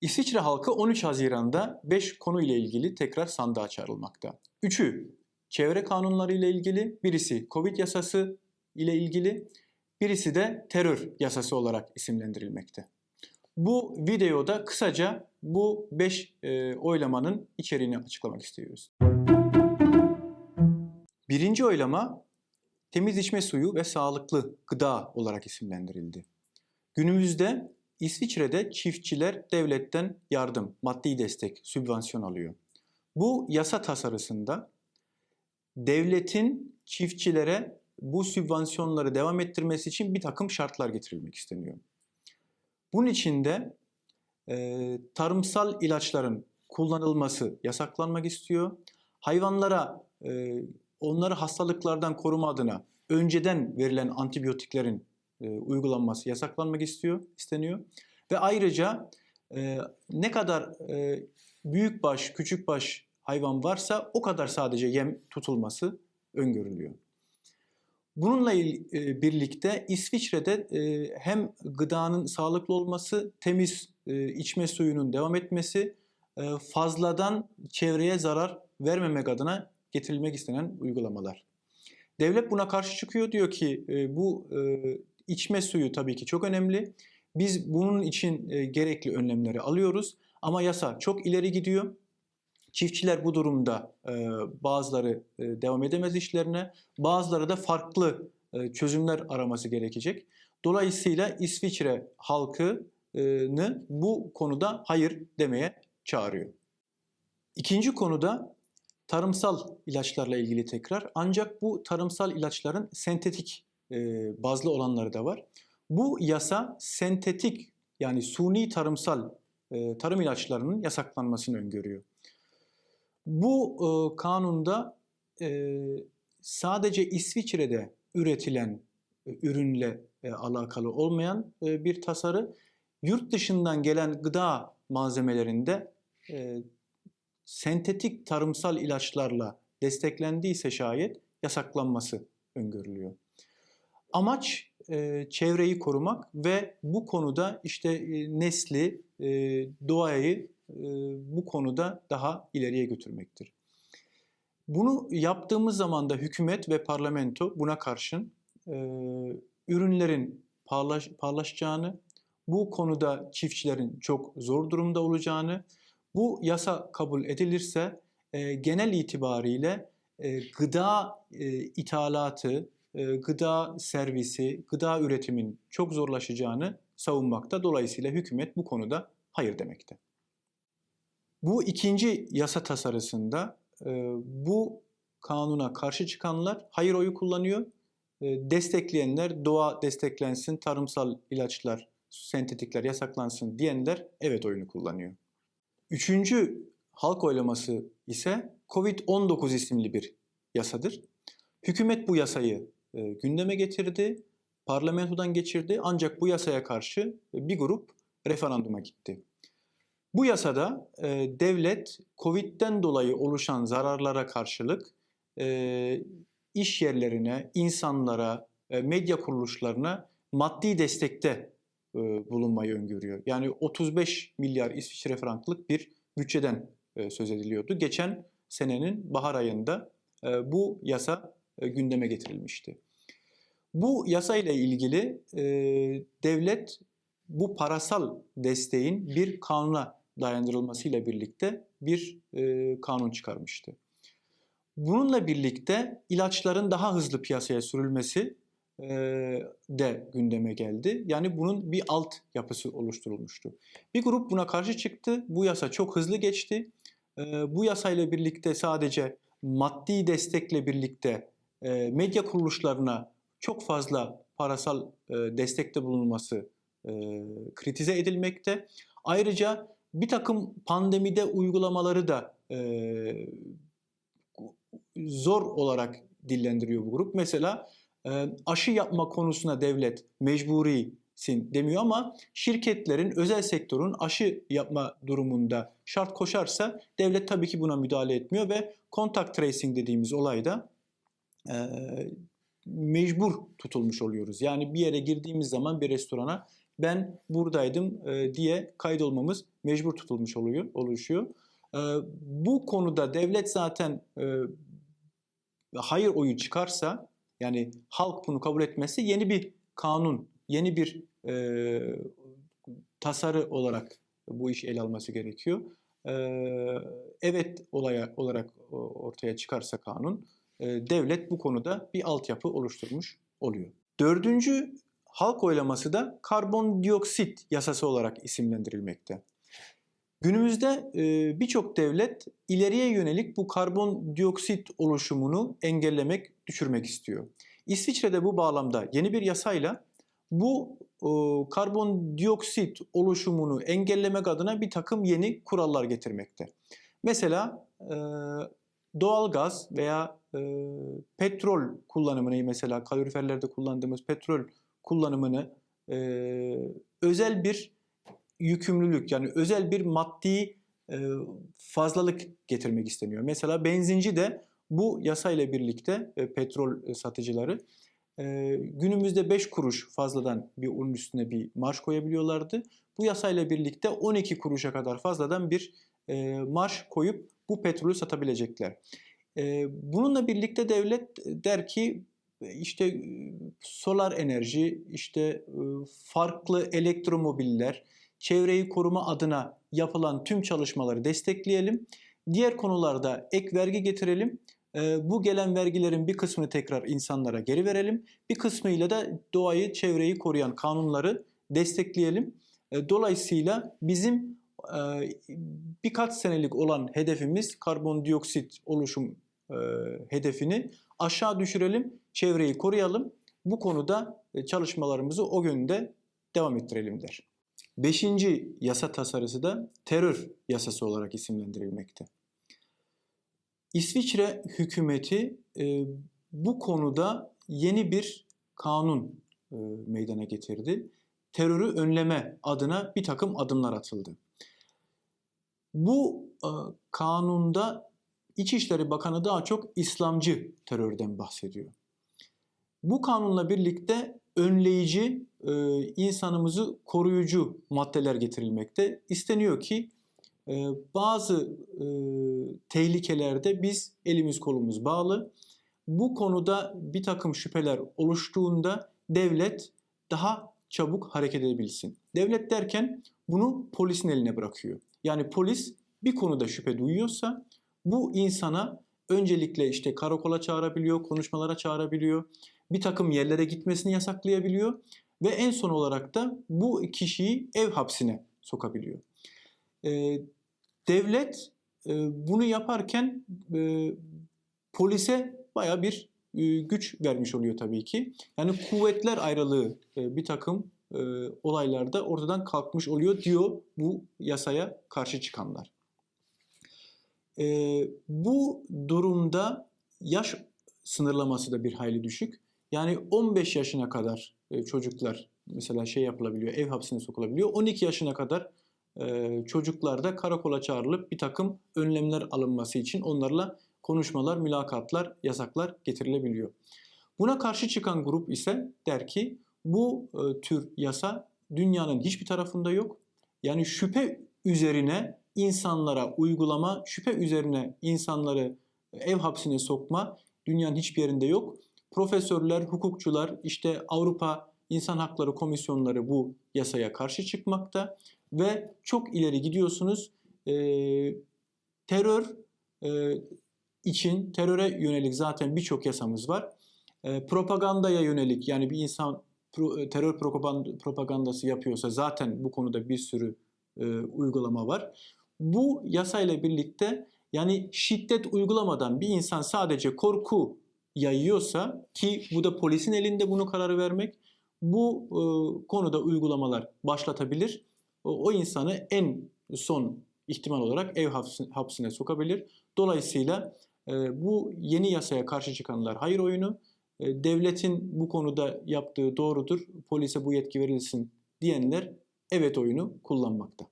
İsviçre halkı 13 Haziran'da 5 konu ile ilgili tekrar sandığa çağrılmakta. Üçü çevre kanunları ile ilgili, birisi Covid yasası ile ilgili, birisi de terör yasası olarak isimlendirilmekte. Bu videoda kısaca bu 5 oylamanın içeriğini açıklamak istiyoruz. Birinci oylama temiz içme suyu ve sağlıklı gıda olarak isimlendirildi. Günümüzde İsviçre'de çiftçiler devletten yardım, maddi destek, sübvansiyon alıyor. Bu yasa tasarısında devletin çiftçilere bu sübvansiyonları devam ettirmesi için bir takım şartlar getirilmek isteniyor. Bunun içinde e, tarımsal ilaçların kullanılması yasaklanmak istiyor. Hayvanlara e, onları hastalıklardan koruma adına önceden verilen antibiyotiklerin e, uygulanması yasaklanmak istiyor, isteniyor. Ve ayrıca e, ne kadar e, büyükbaş, küçükbaş hayvan varsa o kadar sadece yem tutulması öngörülüyor. Bununla e, birlikte İsviçre'de hem gıdanın sağlıklı olması, temiz içme suyunun devam etmesi, fazladan çevreye zarar vermemek adına getirilmek istenen uygulamalar. Devlet buna karşı çıkıyor diyor ki bu içme suyu tabii ki çok önemli. Biz bunun için e, gerekli önlemleri alıyoruz ama yasa çok ileri gidiyor. Çiftçiler bu durumda e, bazıları e, devam edemez işlerine, bazıları da farklı çözümler araması gerekecek. Dolayısıyla İsviçre halkını bu konuda hayır demeye çağırıyor. İkinci konuda tarımsal ilaçlarla ilgili tekrar. Ancak bu tarımsal ilaçların sentetik e, bazlı olanları da var. Bu yasa sentetik yani suni tarımsal e, tarım ilaçlarının yasaklanmasını öngörüyor. Bu e, kanunda sadece İsviçre'de üretilen ürünle alakalı olmayan bir tasarı, yurt dışından gelen gıda malzemelerinde e, sentetik tarımsal ilaçlarla desteklendiyse şayet yasaklanması öngörülüyor. Amaç e, çevreyi korumak ve bu konuda işte e, nesli, e, doğayı e, bu konuda daha ileriye götürmektir. Bunu yaptığımız zaman da hükümet ve parlamento buna karşın e, ürünlerin pahallaş, pahalaşacağını, bu konuda çiftçilerin çok zor durumda olacağını, bu yasa kabul edilirse e, genel itibariyle e, gıda e, ithalatı, gıda servisi, gıda üretimin çok zorlaşacağını savunmakta. Dolayısıyla hükümet bu konuda hayır demekte. Bu ikinci yasa tasarısında e, bu kanuna karşı çıkanlar hayır oyu kullanıyor. E, destekleyenler doğa desteklensin, tarımsal ilaçlar, sentetikler yasaklansın diyenler evet oyunu kullanıyor. Üçüncü halk oylaması ise Covid-19 isimli bir yasadır. Hükümet bu yasayı e, gündeme getirdi, parlamentodan geçirdi ancak bu yasaya karşı bir grup referanduma gitti. Bu yasada e, devlet Covid'den dolayı oluşan zararlara karşılık e, iş yerlerine, insanlara, e, medya kuruluşlarına maddi destekte e, bulunmayı öngörüyor. Yani 35 milyar İsviçre franklık bir bütçeden e, söz ediliyordu. Geçen senenin bahar ayında e, bu yasa e, gündeme getirilmişti. Bu yasa ile ilgili e, devlet bu parasal desteğin bir kanuna dayandırılmasıyla birlikte bir e, kanun çıkarmıştı. Bununla birlikte ilaçların daha hızlı piyasaya sürülmesi e, de gündeme geldi. Yani bunun bir alt yapısı oluşturulmuştu. Bir grup buna karşı çıktı. Bu yasa çok hızlı geçti. E, bu yasayla birlikte sadece maddi destekle birlikte e, medya kuruluşlarına çok fazla parasal e, destekte bulunması e, kritize edilmekte. Ayrıca bir takım pandemide uygulamaları da zor olarak dillendiriyor bu grup. Mesela aşı yapma konusuna devlet mecburisin demiyor ama şirketlerin, özel sektörün aşı yapma durumunda şart koşarsa devlet tabii ki buna müdahale etmiyor ve contact tracing dediğimiz olayda e, mecbur tutulmuş oluyoruz. Yani bir yere girdiğimiz zaman bir restorana ben buradaydım e, diye kaydolmamız mecbur tutulmuş oluyor, oluşuyor. E, bu konuda devlet zaten e, hayır oyu çıkarsa yani halk bunu kabul etmezse yeni bir kanun, yeni bir e, tasarı olarak bu iş ele alması gerekiyor. E, evet olaya olarak ortaya çıkarsa kanun, devlet bu konuda bir altyapı oluşturmuş oluyor. Dördüncü halk oylaması da karbondioksit yasası olarak isimlendirilmekte. Günümüzde e, birçok devlet ileriye yönelik bu karbondioksit oluşumunu engellemek, düşürmek istiyor. İsviçre'de bu bağlamda yeni bir yasayla bu e, karbondioksit oluşumunu engellemek adına bir takım yeni kurallar getirmekte. Mesela e, doğal gaz veya e, petrol kullanımını mesela kaloriferlerde kullandığımız petrol kullanımını e, özel bir yükümlülük yani özel bir maddi e, fazlalık getirmek isteniyor. Mesela benzinci de bu yasayla birlikte e, petrol satıcıları e, günümüzde 5 kuruş fazladan bir onun üstüne bir marş koyabiliyorlardı. Bu yasayla birlikte 12 kuruşa kadar fazladan bir e, marş koyup bu petrolü satabilecekler. E, bununla birlikte devlet der ki işte solar enerji, işte farklı elektromobiller, çevreyi koruma adına yapılan tüm çalışmaları destekleyelim. Diğer konularda ek vergi getirelim. Bu gelen vergilerin bir kısmını tekrar insanlara geri verelim. Bir kısmıyla da doğayı, çevreyi koruyan kanunları destekleyelim. Dolayısıyla bizim birkaç senelik olan hedefimiz karbondioksit oluşum hedefini aşağı düşürelim, çevreyi koruyalım. Bu konuda çalışmalarımızı o yönde devam ettirelim der. Beşinci yasa tasarısı da terör yasası olarak isimlendirilmekte. İsviçre hükümeti e, bu konuda yeni bir kanun e, meydana getirdi. Terörü önleme adına bir takım adımlar atıldı. Bu e, kanunda İçişleri Bakanı daha çok İslamcı terörden bahsediyor. Bu kanunla birlikte önleyici, e, insanımızı koruyucu maddeler getirilmekte. İsteniyor ki e, bazı e, tehlikelerde biz elimiz kolumuz bağlı. Bu konuda bir takım şüpheler oluştuğunda devlet daha çabuk hareket edebilsin. Devlet derken bunu polisin eline bırakıyor. Yani polis bir konuda şüphe duyuyorsa bu insana öncelikle işte karakola çağırabiliyor, konuşmalara çağırabiliyor, bir takım yerlere gitmesini yasaklayabiliyor ve en son olarak da bu kişiyi ev hapsine sokabiliyor. Ee, devlet e, bunu yaparken e, polise baya bir e, güç vermiş oluyor tabii ki. Yani kuvvetler ayrılığı e, bir takım e, olaylarda ortadan kalkmış oluyor diyor bu yasaya karşı çıkanlar. E, bu durumda yaş sınırlaması da bir hayli düşük. Yani 15 yaşına kadar e, çocuklar mesela şey yapılabiliyor, ev hapsine sokulabiliyor. 12 yaşına kadar e, çocuklarda karakola çağrılıp bir takım önlemler alınması için onlarla konuşmalar, mülakatlar, yasaklar getirilebiliyor. Buna karşı çıkan grup ise der ki bu e, tür yasa dünyanın hiçbir tarafında yok. Yani şüphe üzerine insanlara uygulama, şüphe üzerine insanları ev hapsine sokma dünyanın hiçbir yerinde yok. Profesörler, hukukçular, işte Avrupa İnsan Hakları Komisyonları bu yasaya karşı çıkmakta ve çok ileri gidiyorsunuz. E, terör e, için, teröre yönelik zaten birçok yasamız var. E, propagandaya yönelik yani bir insan terör propagandası yapıyorsa zaten bu konuda bir sürü e, uygulama var. Bu yasayla birlikte yani şiddet uygulamadan bir insan sadece korku yayıyorsa ki bu da polisin elinde bunu kararı vermek bu e, konuda uygulamalar başlatabilir. O, o insanı en son ihtimal olarak ev hapsine, hapsine sokabilir. Dolayısıyla e, bu yeni yasaya karşı çıkanlar hayır oyunu, e, devletin bu konuda yaptığı doğrudur, polise bu yetki verilsin diyenler evet oyunu kullanmakta.